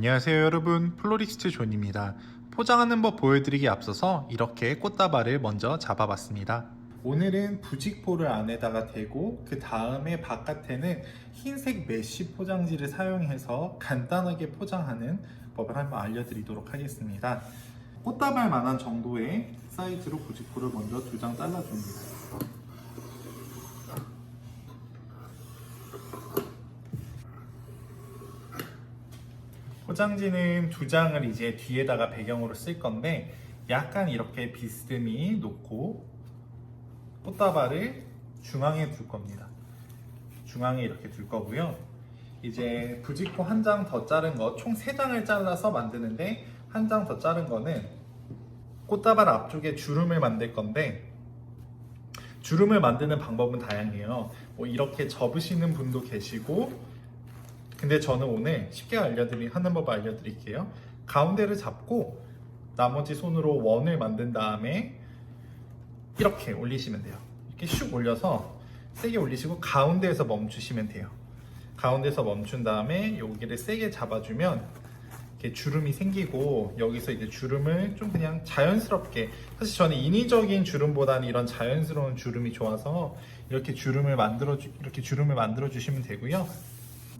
안녕하세요 여러분. 플로리스트 존입니다. 포장하는 법 보여드리기 앞서서 이렇게 꽃다발을 먼저 잡아봤습니다. 오늘은 부직포를 안에다가 대고 그 다음에 바깥에는 흰색 메쉬 포장지를 사용해서 간단하게 포장하는 법을 한번 알려드리도록 하겠습니다. 꽃다발만한 정도의 사이즈로 부직포를 먼저 두 장 잘라줍니다 포장지는 두 장을 이제 뒤에다가 배경으로 쓸 건데 약간 이렇게 비스듬히 놓고 꽃다발을 중앙에 둘 겁니다. 중앙에 이렇게 둘 거고요. 이제 부직포 한 장 더 자른 거 총 세 장을 잘라서 만드는데 한 장 더 자른 거는 꽃다발 앞쪽에 주름을 만들 건데 주름을 만드는 방법은 다양해요. 뭐 이렇게 접으시는 분도 계시고 근데 저는 오늘 쉽게 알려드리 하는 법 알려드릴게요. 가운데를 잡고 나머지 손으로 원을 만든 다음에 이렇게 올리시면 돼요. 이렇게 슉 올려서 세게 올리시고 가운데에서 멈추시면 돼요. 가운데서 멈춘 다음에 여기를 세게 잡아주면 이렇게 주름이 생기고 여기서 이제 주름을 좀 그냥 자연스럽게 사실 저는 인위적인 주름보다는 이런 자연스러운 주름이 좋아서 이렇게 주름을 만들어 주, 이렇게 주름을 만들어 주시면 되고요.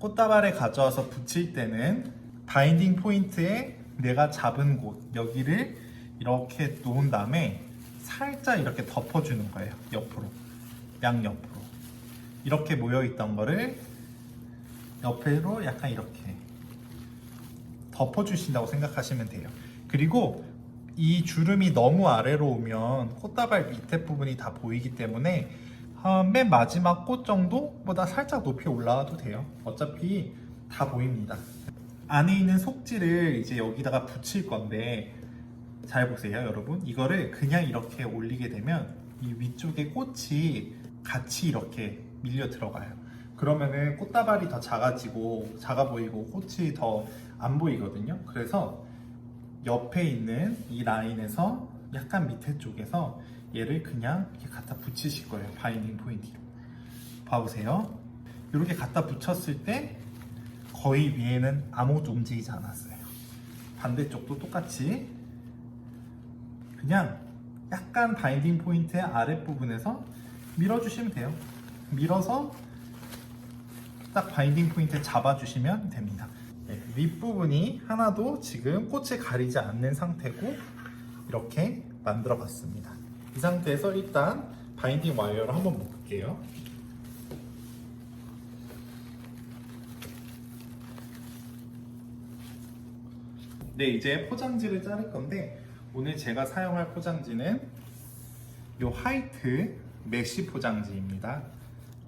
꽃다발에 가져와서 붙일 때는 바인딩 포인트에 내가 잡은 곳 여기를 이렇게 놓은 다음에 살짝 이렇게 덮어주는 거예요. 옆으로. 양옆으로. 이렇게 모여 있던 거를 옆으로 약간 이렇게 덮어주신다고 생각하시면 돼요. 그리고 이 주름이 너무 아래로 오면 꽃다발 밑에 부분이 다 보이기 때문에 어, 맨 마지막 꽃 정도보다 살짝 높이 올라와도 돼요. 어차피 다 보입니다. 안에 있는 속지를 이제 여기다가 붙일 건데 잘 보세요, 여러분. 이거를 그냥 이렇게 올리게 되면 이 위쪽에 꽃이 같이 이렇게 밀려 들어가요. 그러면은 꽃다발이 더 작아지고 작아 보이고 꽃이 더 안 보이거든요. 그래서 옆에 있는 이 라인에서 약간 밑에 쪽에서 얘를 그냥 이렇게 갖다 붙이실 거예요. 바이닝 포인트로. 봐보세요. 이렇게 갖다 붙였을 때 거의 위에는 아무것도 움직이지 않았어요. 반대쪽도 똑같이 그냥 약간 바인딩 포인트의 아랫부분에서 밀어주시면 돼요. 밀어서 딱 바인딩 포인트 잡아주시면 됩니다. 네, 윗부분이 하나도 지금 꽃을 가리지 않는 상태고 이렇게 만들어 봤습니다. 이 상태에서 일단 바인딩 와이어를 한번 묶을게요. 네, 이제 포장지를 자를 건데 오늘 제가 사용할 포장지는 이 화이트 메쉬 포장지입니다.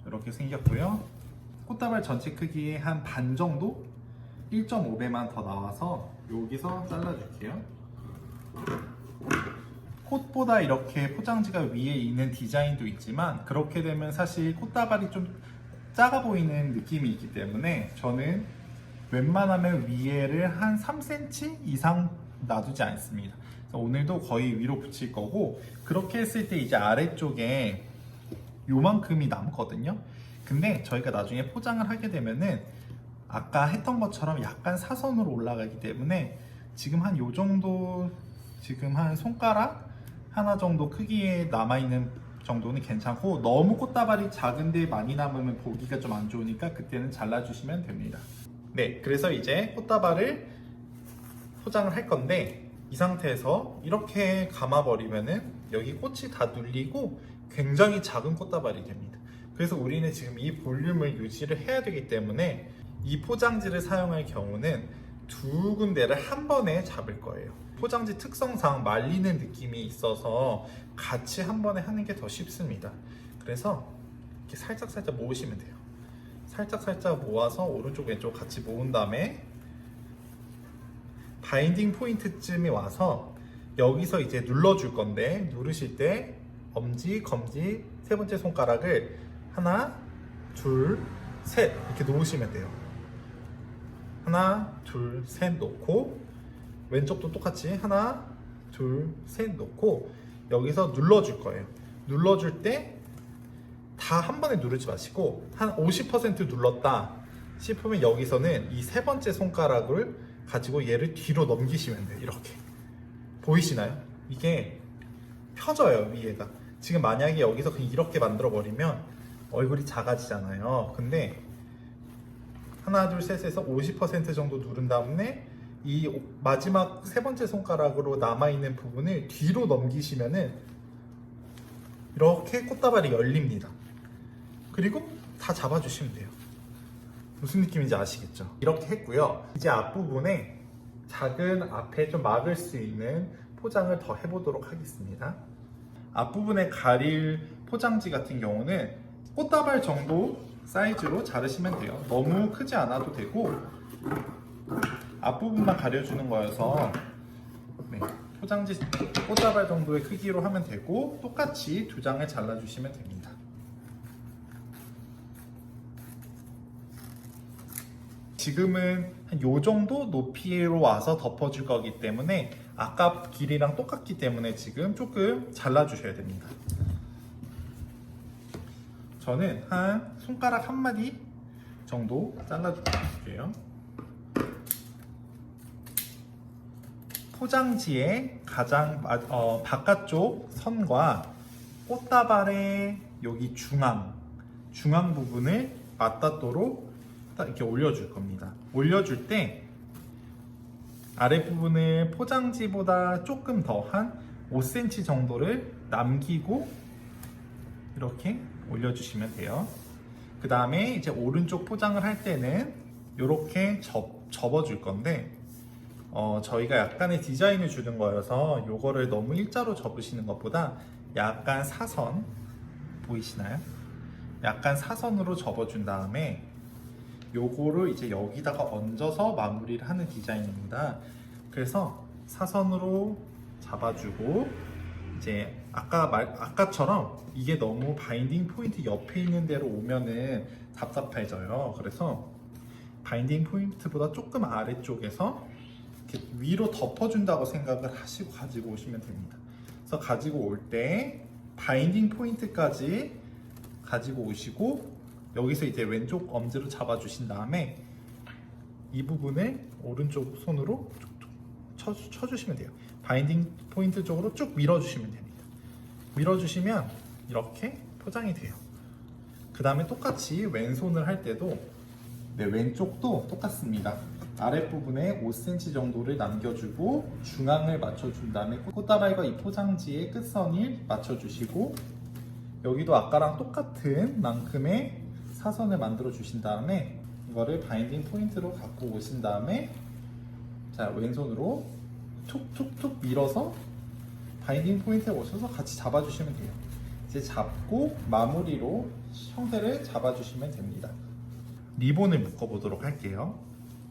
이렇게 생겼고요. 꽃다발 전체 크기의 한 반 정도? 1.5배만 더 나와서 여기서 잘라줄게요. 꽃보다 이렇게 포장지가 위에 있는 디자인도 있지만 그렇게 되면 사실 꽃다발이 좀 작아 보이는 느낌이 있기 때문에 저는 웬만하면 위에를 한 3cm 이상 놔두지 않습니다. 오늘도 거의 위로 붙일 거고 그렇게 했을 때 이제 아래쪽에 요만큼이 남거든요. 근데 저희가 나중에 포장을 하게 되면은 아까 했던 것처럼 약간 사선으로 올라가기 때문에 지금 한 요 정도 지금 한 손가락 하나 정도 크기에 남아있는 정도는 괜찮고 너무 꽃다발이 작은데 많이 남으면 보기가 좀 안 좋으니까 그때는 잘라주시면 됩니다. 네, 그래서 이제 꽃다발을 포장을 할 건데 이 상태에서 이렇게 감아버리면은 여기 꽃이 다 눌리고 굉장히 작은 꽃다발이 됩니다. 그래서 우리는 지금 이 볼륨을 유지를 해야 되기 때문에 이 포장지를 사용할 경우는 두 군데를 한 번에 잡을 거예요. 포장지 특성상 말리는 느낌이 있어서 같이 한 번에 하는 게 더 쉽습니다. 그래서 이렇게 살짝 살짝 모으시면 돼요. 살짝 살짝 모아서 오른쪽 왼쪽 같이 모은 다음에 바인딩 포인트쯤에 와서 여기서 이제 눌러줄 건데 누르실 때 엄지, 검지, 세 번째 손가락을 하나, 둘, 셋 이렇게 놓으시면 돼요. 하나, 둘, 셋 놓고 왼쪽도 똑같이 하나, 둘, 셋 놓고 여기서 눌러줄 거예요. 눌러줄 때 다 한 번에 누르지 마시고 한 50% 눌렀다 싶으면 여기서는 이 세 번째 손가락을 가지고 얘를 뒤로 넘기시면 돼요. 이렇게 보이시나요? 이게 펴져요 위에가. 지금 만약에 여기서 그냥 이렇게 만들어 버리면 얼굴이 작아지잖아요. 근데 하나 둘 셋에서 50% 정도 누른 다음에 이 오- 마지막 세 번째 손가락으로 남아 있는 부분을 뒤로 넘기시면은 이렇게 꽃다발이 열립니다. 그리고 다 잡아주시면 돼요. 무슨 느낌인지 아시겠죠? 이렇게 했고요. 이제 앞부분에 작은 앞에 좀 막을 수 있는 포장을 더 해보도록 하겠습니다. 앞부분에 가릴 포장지 같은 경우는 꽃다발 정도 사이즈로 자르시면 돼요. 너무 크지 않아도 되고 앞부분만 가려주는 거여서 네, 포장지 꽃다발 정도의 크기로 하면 되고 똑같이 두 장을 잘라주시면 됩니다. 지금은 한 요 정도 높이로 와서 덮어줄 거기 때문에 아까 길이랑 똑같기 때문에 지금 조금 잘라주셔야 됩니다. 저는 한 손가락 한 마디 정도 잘라줄게요. 포장지의 가장 마- 어, 바깥쪽 선과 꽃다발의 여기 중앙 중앙 부분을 맞닿도록 딱 이렇게 올려줄 겁니다. 올려줄 때 아랫부분을 포장지보다 조금 더 한 5cm 정도를 남기고 이렇게 올려주시면 돼요. 그 다음에 이제 오른쪽 포장을 할 때는 이렇게 접, 접어줄 건데 어, 저희가 약간의 디자인을 주는 거여서 요거를 너무 일자로 접으시는 것보다 약간 사선 보이시나요? 약간 사선으로 접어준 다음에 요거를 이제 여기다가 얹어서 마무리를 하는 디자인입니다. 그래서 사선으로 잡아주고 이제 아까 말 아까처럼 이게 너무 바인딩 포인트 옆에 있는 데로 오면은 답답해져요. 그래서 바인딩 포인트보다 조금 아래쪽에서 이렇게 위로 덮어준다고 생각을 하시고 가지고 오시면 됩니다. 그래서 가지고 올 때 바인딩 포인트까지 가지고 오시고 여기서 이제 왼쪽 엄지로 잡아주신 다음에 이 부분을 오른쪽 손으로 툭툭 쳐, 쳐주시면 돼요. 바인딩 포인트 쪽으로 쭉 밀어주시면 됩니다. 밀어주시면 이렇게 포장이 돼요. 그 다음에 똑같이 왼손을 할 때도 네, 왼쪽도 똑같습니다. 아랫부분에 5cm 정도를 남겨주고 중앙을 맞춰준 다음에 꽃다발과 이 포장지의 끝선을 맞춰주시고 여기도 아까랑 똑같은 만큼의 사선을 만들어 주신 다음에 이거를 바인딩 포인트로 갖고 오신 다음에 자 왼손으로 툭툭툭 밀어서 바인딩 포인트에 오셔서 같이 잡아주시면 돼요. 이제 잡고 마무리로 형태를 잡아주시면 됩니다. 리본을 묶어보도록 할게요.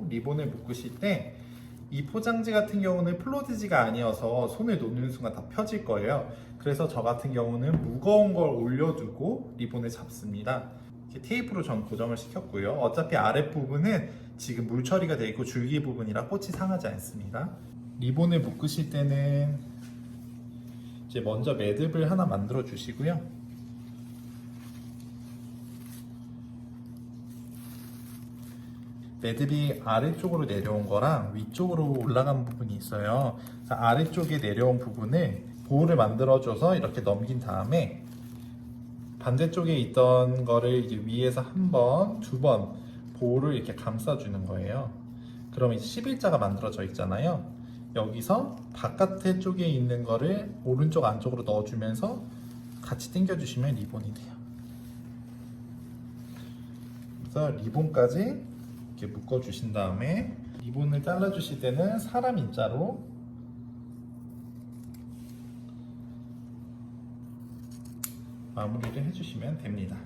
리본을 묶으실 때 이 포장지 같은 경우는 플로드지가 아니어서 손을 놓는 순간 다 펴질 거예요. 그래서 저 같은 경우는 무거운 걸 올려두고 리본을 잡습니다. 테이프로 전 고정을 시켰고요. 어차피 아랫부분은 지금 물 처리가 되어 있고 줄기 부분이라 꽃이 상하지 않습니다. 리본을 묶으실 때는 이제 먼저 매듭을 하나 만들어 주시고요. 매듭이 아래쪽으로 내려온 거랑 위쪽으로 올라간 부분이 있어요. 아래쪽에 내려온 부분을 보호를 만들어줘서 이렇게 넘긴 다음에 반대쪽에 있던 거를 이제 위에서 한 번, 두 번 보호를 이렇게 감싸주는 거예요. 그럼 이제 11자가 만들어져 있잖아요. 여기서 바깥에 쪽에 있는 거를 오른쪽 안쪽으로 넣어주면서 같이 당겨주시면 리본이 돼요. 그래서 리본까지 이렇게 묶어주신 다음에 리본을 잘라주실 때는 사람 인자로 마무리를 해주시면 됩니다.